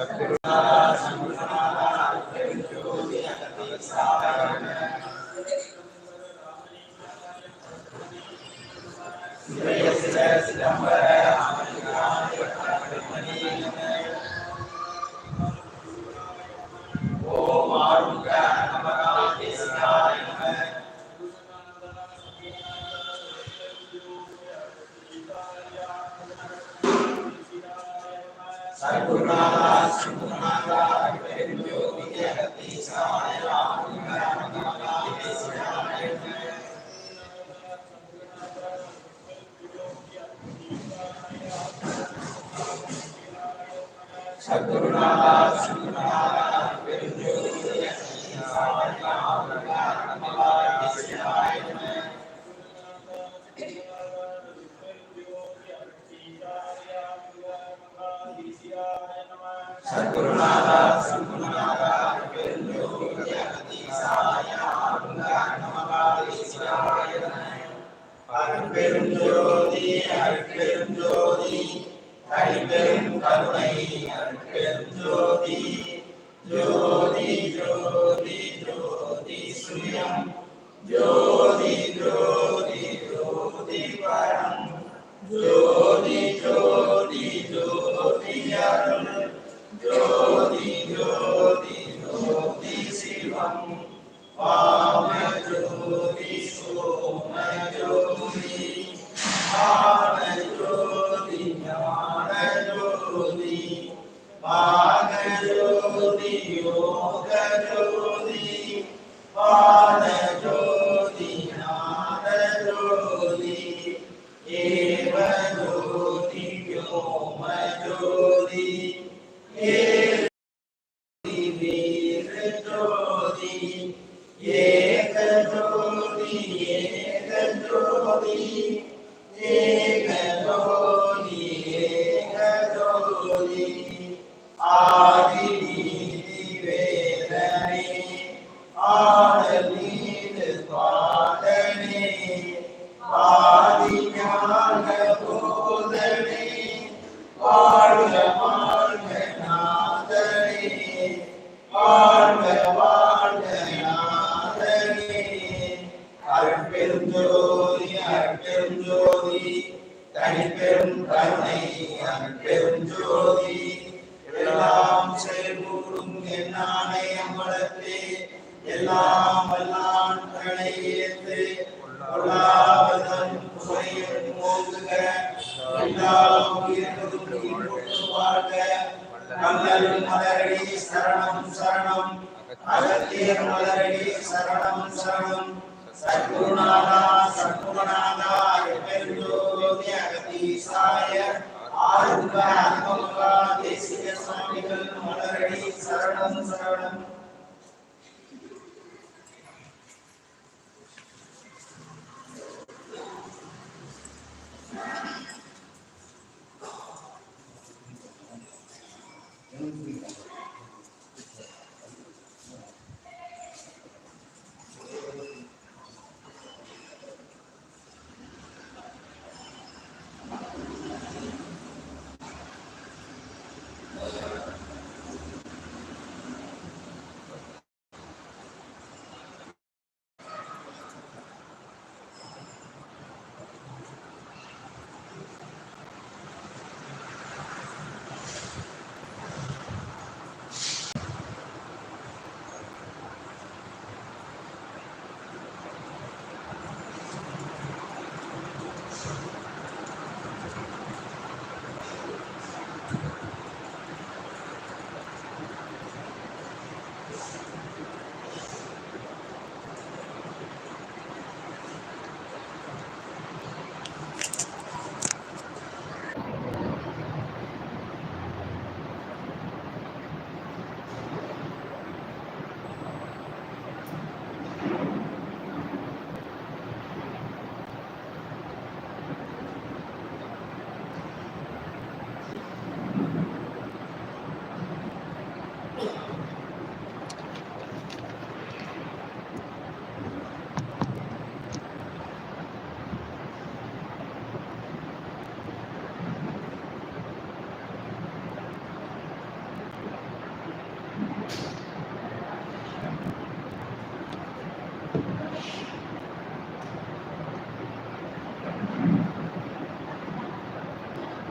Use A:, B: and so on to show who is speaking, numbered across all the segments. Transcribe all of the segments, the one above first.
A: Tá Sakura.
B: సద్గురునాథ సద్గురునాథ வாழ்க வாழ்க நாதனே அற்பெருஞ்சோதி அற்பெருஞ்சோதி தனிப்பெரும் கருணை அற்பெருஞ்சோதி எல்லாம் செயல்கூடும் என்னானை அம்பலத்தே எல்லாம் வல்லான் கணை ஏற்று கொள்ளா கல்லல் மலரடி சரணம் சரணம் அகத்தியர் மலரடி சரணம் சரணம் சத்குருநாதா சத்குருநாதா எப்பெருந்தோதி அகதீசாய ஆருக அனுபவா தேசிய சுவாமிகள் மலரடி சரணம் சரணம் Thank you.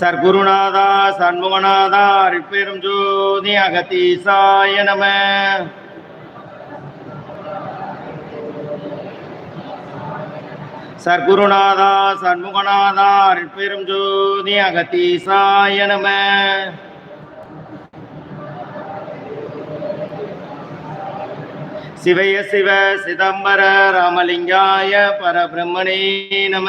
B: சர்க்குருநாதா சண்முகநாதா அருட்பெரும் ஜோதி அகத்தீசாய நம. சர்க்குருநாதா சண்முகநாதா அருட்பெரும் ஜோதி அகத்தீசாய நம. சிவய சிவ சிதம்பர ராமலிங்காய பரபிரம்மணே நம.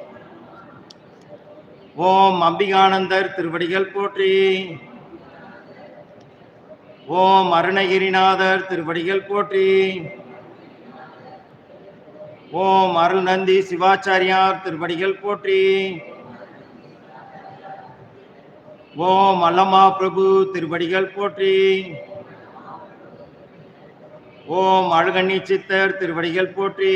B: ஓம் அம்பிகானந்தர் திருவடிகள் போற்றி. ஓம் அருணகிரிநாதர் திருவடிகள் போற்றி. ஓம் அருள்நந்தி சிவாச்சாரியார் திருவடிகள் போற்றி. ஓம் அல்லமா பிரபு திருவடிகள் போற்றி. ஓம் அழுகண்ணி சித்தர் திருவடிகள் போற்றி.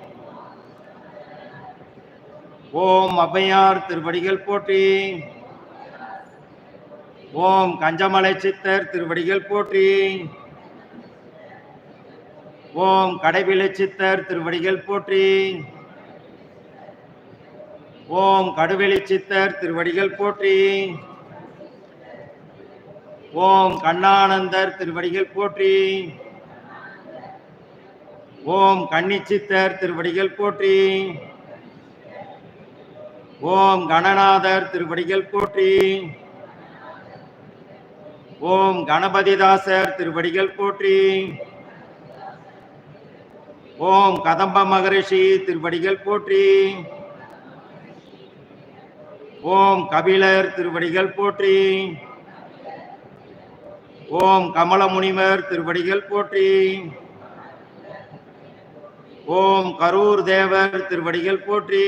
B: ஓம் அபையார் திருவடிகள் போற்றி. ஓம் கஞ்சமலை சித்தர் திருவடிகள் போற்றி. ஓம் கடைவிலை சித்தர் திருவடிகள் போற்றி. ஓம் கடுவெளி சித்தர் திருவடிகள் போற்றி. ஓம் கண்ணானந்தர் திருவடிகள் போற்றி. ஓம் கன்னிச்சித்தர் திருவடிகள் போற்றி. ஓம் கணநாதர் திருவடிகள் போற்றி. ஓம் கணபதிதாசர் திருவடிகள் போற்றி. ஓம் கதம்ப மகரிஷி திருவடிகள் போற்றி. ஓம் கபிலர் திருவடிகள் போற்றி. ஓம் கமல முனிவர் திருவடிகள் போற்றி. ஓம் கரூர் தேவர் திருவடிகள் போற்றி.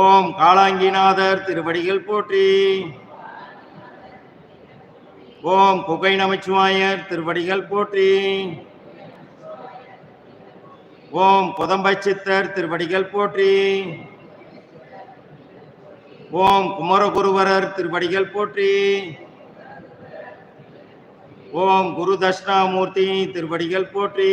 B: ஓம் காளாங்கிநாதர் திருவடிகள் போற்றி. ஓம் குகை நமச்சிவாயர் திருவடிகள் போற்றி. ஓம் புதம்பை சித்தர் திருவடிகள் போற்றி. ஓம் குமரகுருவரர் திருவடிகள் போற்றி. ஓம் குரு தட்சிணாமூர்த்தி திருவடிகள் போற்றி.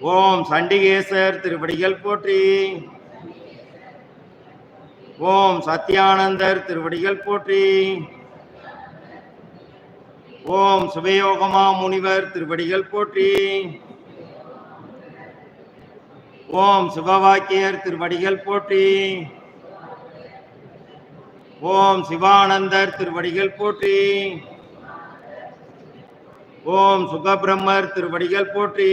B: ஓம் சண்டிகேசர் திருவடிகள் போற்றி. ஓம் சத்யானந்தர் திருவடிகள் போற்றி. ஓம் சுபயோகமா முனிவர் திருவடிகள் போற்றி. ஓம் சிவவாக்கியர் திருவடிகள் போற்றி. ஓம் சிவானந்தர் திருவடிகள் போற்றி. ஓம் சுகபிரம்மர் திருவடிகள் போற்றி.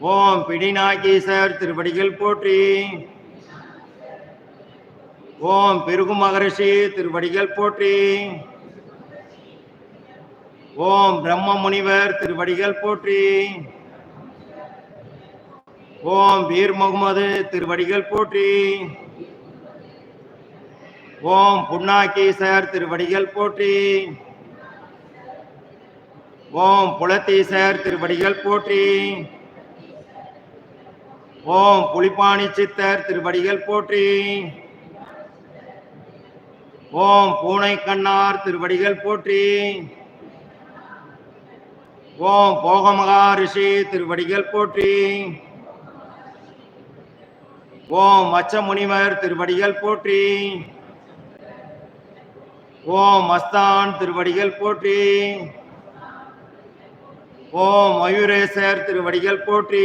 B: ஓம் பிடிநாகீசர் திருவடிகள் போற்றி. ஓம் பெருகு மகரிஷி திருவடிகள் போற்றி. ஓம் பிரம்ம முனிவர் திருவடிகள் போற்றி. ஓம் வீர் முகமது திருவடிகள் போற்றி. ஓம் புன்னாக்கீசர் திருவடிகள் போற்றி. ஓம் புலத்தீசர் திருவடிகள் போற்றி. ஓம் புலிப்பாணி சித்தர் திருவடிகள் போற்றி. ஓம் பூனை கண்ணார் திருவடிகள் போற்றி. ஓம் போகமகா ரிஷி திருவடிகள் போற்றி. ஓம் மச்ச முனிவர் திருவடிகள் போற்றி. ஓம் மஸ்தான் திருவடிகள் போற்றி. ஓம் மயூரேசர் திருவடிகள் போற்றி.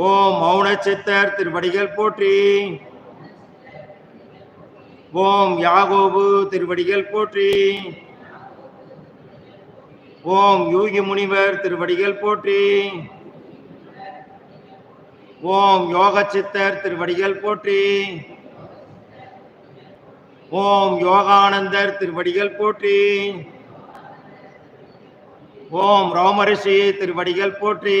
B: ஓம் மௌன சித்தர் திருவடிகள் போற்றி. ஓம் யாகோபு திருவடிகள் போற்றி. ஓம் யூகி முனிவர் திருவடிகள் போற்றி. ஓம் யோக சித்தர் திருவடிகள் போற்றி. ஓம் யோகானந்தர் திருவடிகள் போற்றி. ஓம் ரோமரிஷி திருவடிகள் போற்றி.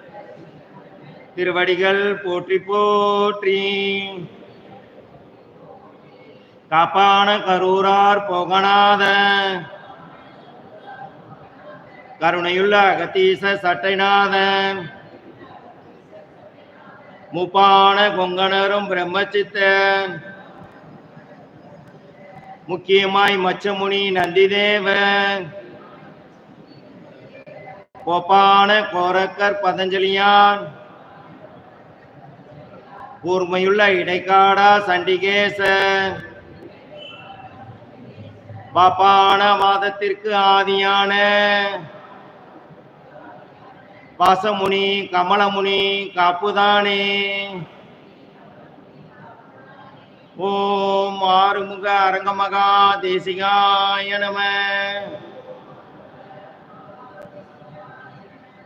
B: திருவடிகள் போற்றி போற்றி. காப்பான கரூரார் போகநாத. கருணையுள்ள அகத்தீச சட்டைநாத. முப்பான கொங்கணரும் பிரம்மச்சித்த. முக்கியமாய் மச்சமுனி நந்திதேவ. கோப்பான கோரக்கர் பதஞ்சலியான். கூர்மையுள்ள இடைக்காடா சண்டிகேச. பாப்பான வாதத்திற்கு ஆதியான. பாசமுனி கமலமுனி காப்புதானே. ஓம் ஆறுமுக அரங்கமகா தேசிகாய நம.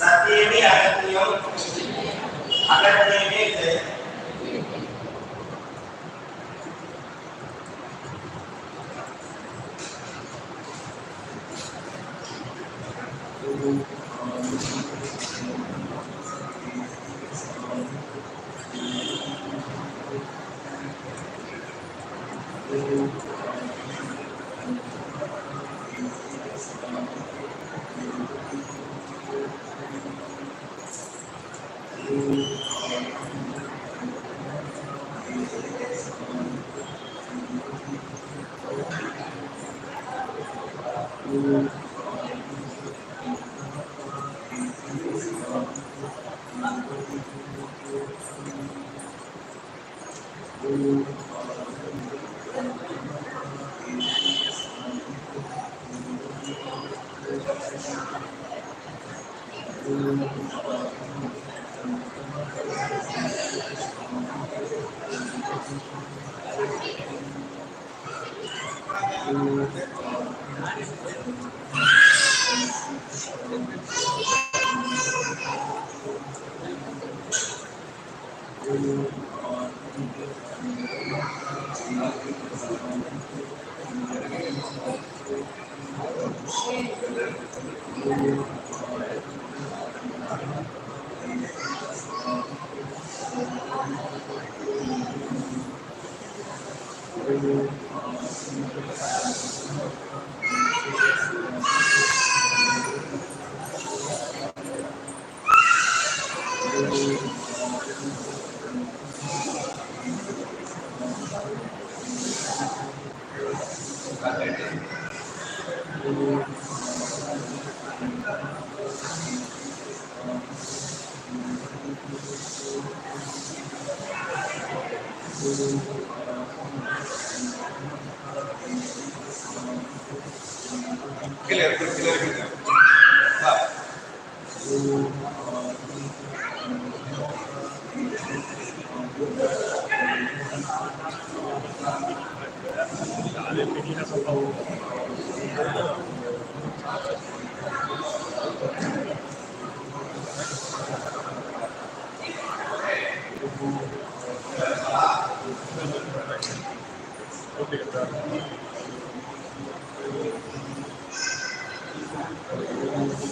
B: சத்தியமே Agathiyam அகத்தியமே
C: Clear, clear, clear. Ah.